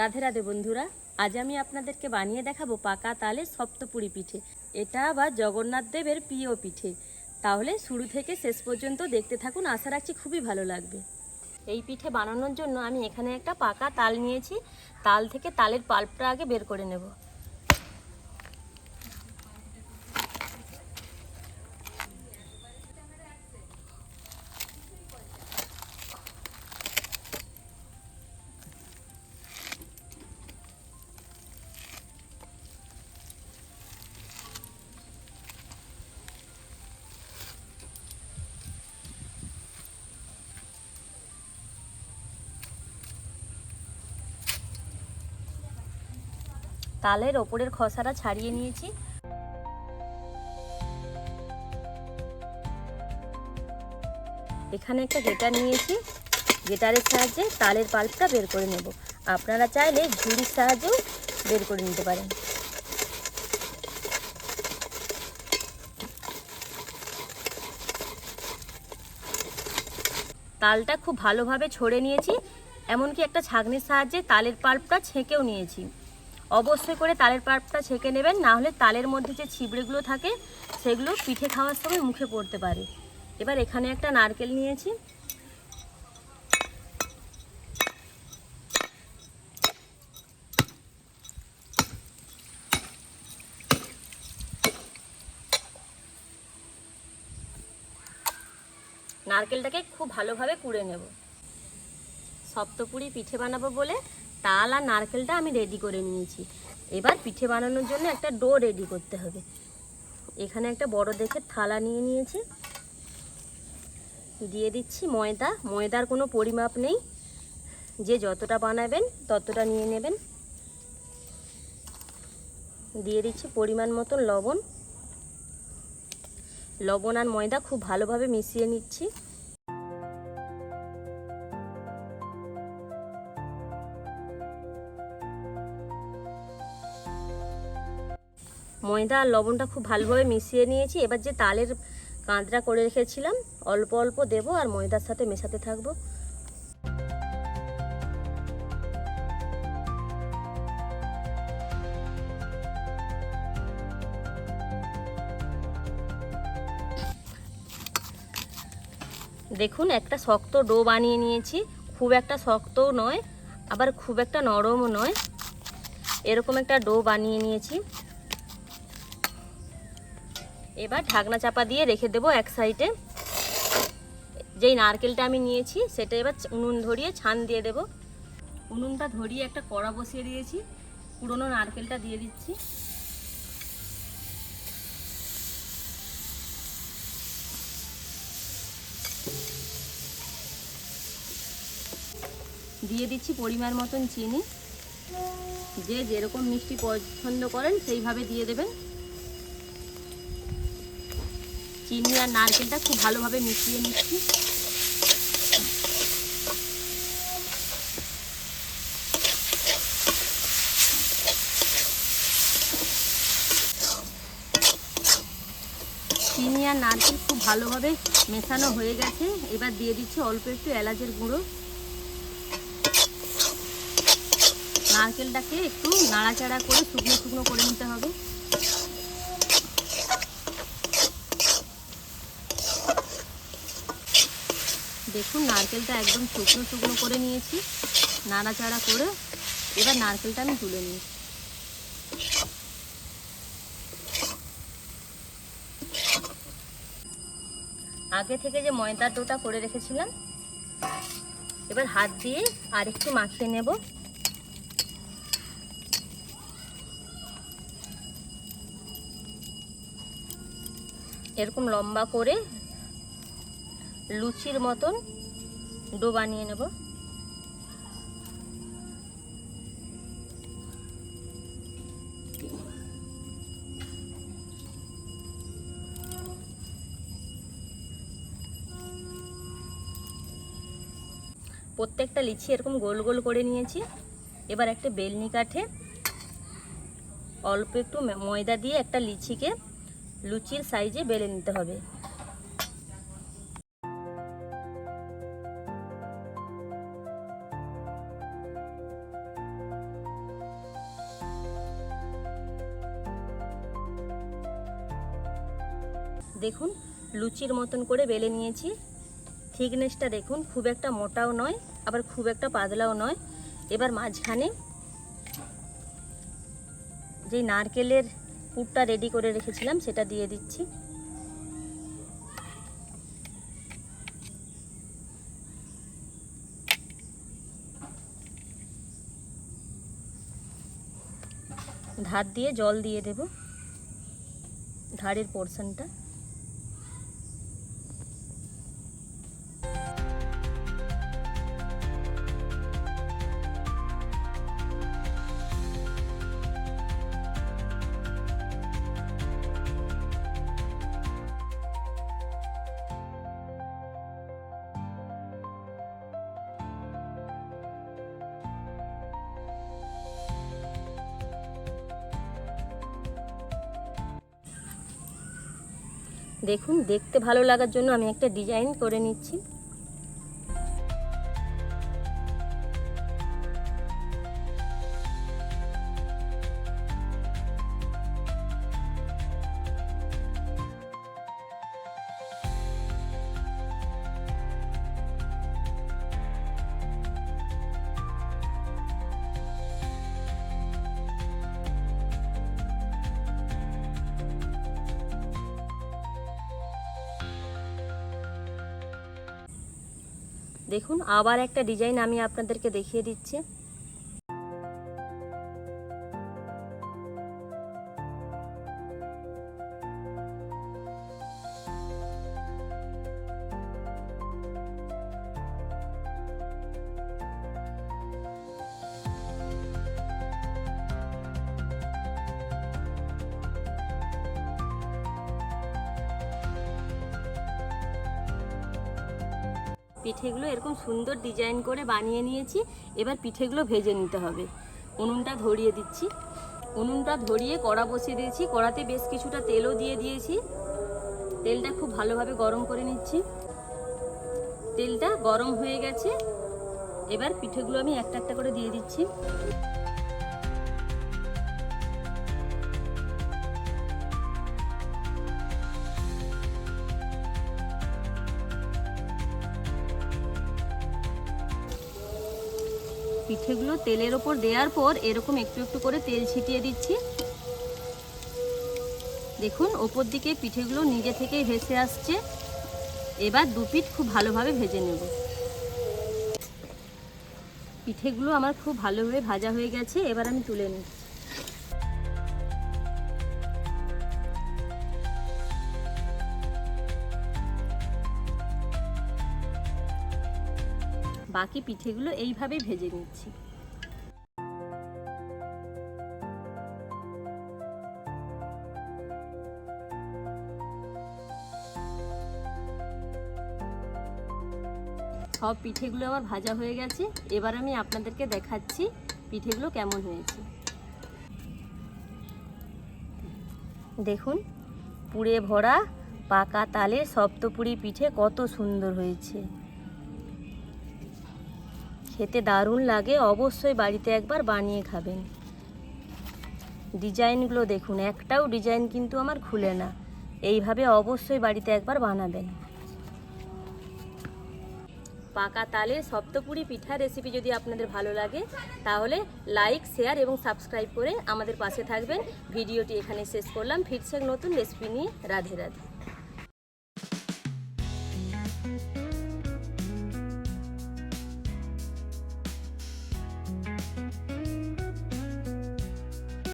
রাধে রাধে বন্ধুরা, আজ আমি আপনাদেরকে বানিয়ে দেখাবো পাকা তালে সপ্তপুরি পিঠে। এটা আবার জগন্নাথ দেবের প্রিয় পিঠে। তাহলে শুরু থেকে শেষ পর্যন্ত দেখতে থাকুন, আশা রাখছি খুবই ভালো লাগবে। এই পিঠে বানানোর জন্য আমি এখানে একটা পাকা তাল নিয়েছি। তাল থেকে তালের পাল্পটা আগে বের করে নেব। তালের ওপরের খসাটা ছাড়িয়ে নিয়েছি। এখানে একটা গেটার নিয়েছি। গেটারের সাহায্যে তালের পাল্পটা বের করে নেব। আপনারা চাইলে ঝুড়ির সাহায্যেও বের করে নিতে পারেন। তালটা খুব ভালোভাবে ছড়ে নিয়েছি, এমনকি একটা ছাঁকনির সাহায্যে তালের পাল্পটা ছেঁকেও নিয়েছি। অবশ্যই করে তালের পাল্পটা ছেঁকে নেবেন, না হলে তালের মধ্যে যে ছিবড়েগুলো থাকে, সেগুলো পিঠে খাওয়ার সময় মুখে পড়তে পারে। এবার এখানে একটা নারকেল নিয়েছি। নারকেলটাকে খুব ভালোভাবে কুড়ে নেব। সপ্তপুরি পিঠে বানাবো বলে তাল আর নারকেলটা আমি রেডি করে নিয়েছি। এবার পিঠে বানানোর জন্য একটা ডো রেডি করতে হবে। এখানে একটা বড় দেখে থালা নিয়ে নিয়েছি। দিয়ে দিচ্ছি ময়দা। ময়দার কোনো পরিমাপ নেই। যে যতটা বানাবেন ততটা নিয়ে নেবেন। দিয়ে দিচ্ছি পরিমাণ মতন লবণ। লবণ আর ময়দা খুব ভালোভাবে মিশিয়ে নিচ্ছি। ময়দা আর লবণটা খুব ভালোভাবে মিশিয়ে নিয়েছি। এবার যে তালের কাঁদরা করে রেখেছিলাম, অল্প অল্প দেব আর ময়দার সাথে মেশাতে থাকব। দেখুন, একটা শক্ত ডো বানিয়ে নিয়েছি। খুব একটা শক্তও নয়, আবার খুব একটা নরমও নয়। এরকম একটা ডো বানিয়ে নিয়েছি। এবার ঢাকনা চাপা দিয়ে রেখে দেবো এক সাইডে। যেই নারকেলটা আমি নিয়েছি, সেটা এবার উনুন ধরিয়ে ছান দিয়ে দেব। উনুনটা ধরিয়ে একটা কড়া বসিয়ে দিয়েছি। পুরনো নারকেলটা দিয়ে দিচ্ছি। দিয়ে দিচ্ছি পরিমাণ মতন চিনি। যে যেরকম মিষ্টি পছন্দ করেন, সেইভাবে দিয়ে দেবেন। চিনি আর নারকেলটা খুব ভালোভাবে মিশিয়ে নিচ্ছি। চিনি আর নারকেল খুব ভালোভাবে মেশানো হয়ে গেছে। এবার দিয়ে দিচ্ছি অল্প একটু এলাচের গুঁড়ো। নারকেলটাকে একটু নাড়াচাড়া করে শুকনো শুকনো করে নিতে হবে। দেখুন, নারকেলটা একদম শুকনো শুকনো করে নিয়েছি, নাড়াচাড়া করে এবার নারকেলটা আমি তুলে নিয়েছি আগে থেকে যে ময়দার ডোটা করে রেখেছিলাম, এবার হাত দিয়ে আর একটু মাখিয়ে নেব। এরকম লম্বা করে লুচির মতন ডো বানিয়ে নেব। প্রত্যেকটা লিচি এরকম গোল গোল করে নিয়েছি। এবার একটা বেলনি কাঠে অল্প একটু ময়দা দিয়ে একটা লিচিকে লুচির সাইজে বেলে নিতে হবে। দেখুন, লুচির মতন করে বেলে নিয়েছি। থিকনেসটা দেখুন, খুব একটা মোটাও নয়, আবার খুব একটা পাতলাও নয়। এবার মাঝখানে যেই নারকেলের পুরটা রেডি করে রেখেছিলাম, সেটা দিয়ে দিচ্ছি। ধার দিয়ে জল দিয়ে দেব, ধারের পোর্শনটা দেখুন দেখতে ভালো লাগার জন্য আমি একটা ডিজাইন করে নিচ্ছি। দেখুন আবার একটা ডিজাইন আমি আপনাদেরকে দেখিয়ে দিচ্ছি। পিঠেগুলো এরকম সুন্দর ডিজাইন করে বানিয়ে নিয়েছি। এবার পিঠেগুলো ভেজে নিতে হবে। উনুনটা ধরিয়ে দিচ্ছি। উনুনটা ধরিয়ে কড়া বসিয়ে দিয়েছি। কড়াতে বেশ কিছুটা তেলও দিয়ে দিয়েছি। তেলটা খুব ভালোভাবে গরম করে নিচ্ছি। তেলটা গরম হয়ে গেছে। এবার পিঠেগুলো আমি একটা একটা করে দিয়ে দিচ্ছি। পিঠেগুলো তেলের ওপর দেওয়ার পর এরকম একটু একটু করে তেল ছিটিয়ে দিচ্ছি। দেখুন, ওপর দিকে পিঠেগুলো নিজে থেকেই ভেসে আসছে। এবার দু পিঠ খুব ভালোভাবে ভেজে নেব। পিঠেগুলো আমার খুব ভালোভাবে ভাজা হয়ে গেছে, এবার আমি তুলে নিই বাকি পিঠেগুলো এইভাবেই ভেজে নিচ্ছি। সব পিঠেগুলো আমার ভাজা হয়ে গেছে। এবার আমি আপনাদেরকে দেখাচ্ছি পিঠেগুলো কেমন হয়েছে। দেখুন, পুড়ে ভরা পাকা তালে সপ্তপুরি পিঠে কত সুন্দর হয়েছে। খেতে দারুণ লাগে, অবশ্যই বাড়িতে একবার বানিয়ে খাবেন। ডিজাইনগুলো দেখুন, একটাও ডিজাইন কিন্তু আমার খুলে না। এইভাবে অবশ্যই বাড়িতে একবার বানাবেন। পাকা তালে সপ্তপুরি পিঠা রেসিপি যদি আপনাদের ভালো লাগে, তাহলে লাইক শেয়ার এবং সাবস্ক্রাইব করে আমাদের পাশে থাকবেন। ভিডিওটি এখানে শেষ করলাম। ফিরছে নতুন রেসিপি নিয়ে। রাধে রাধে।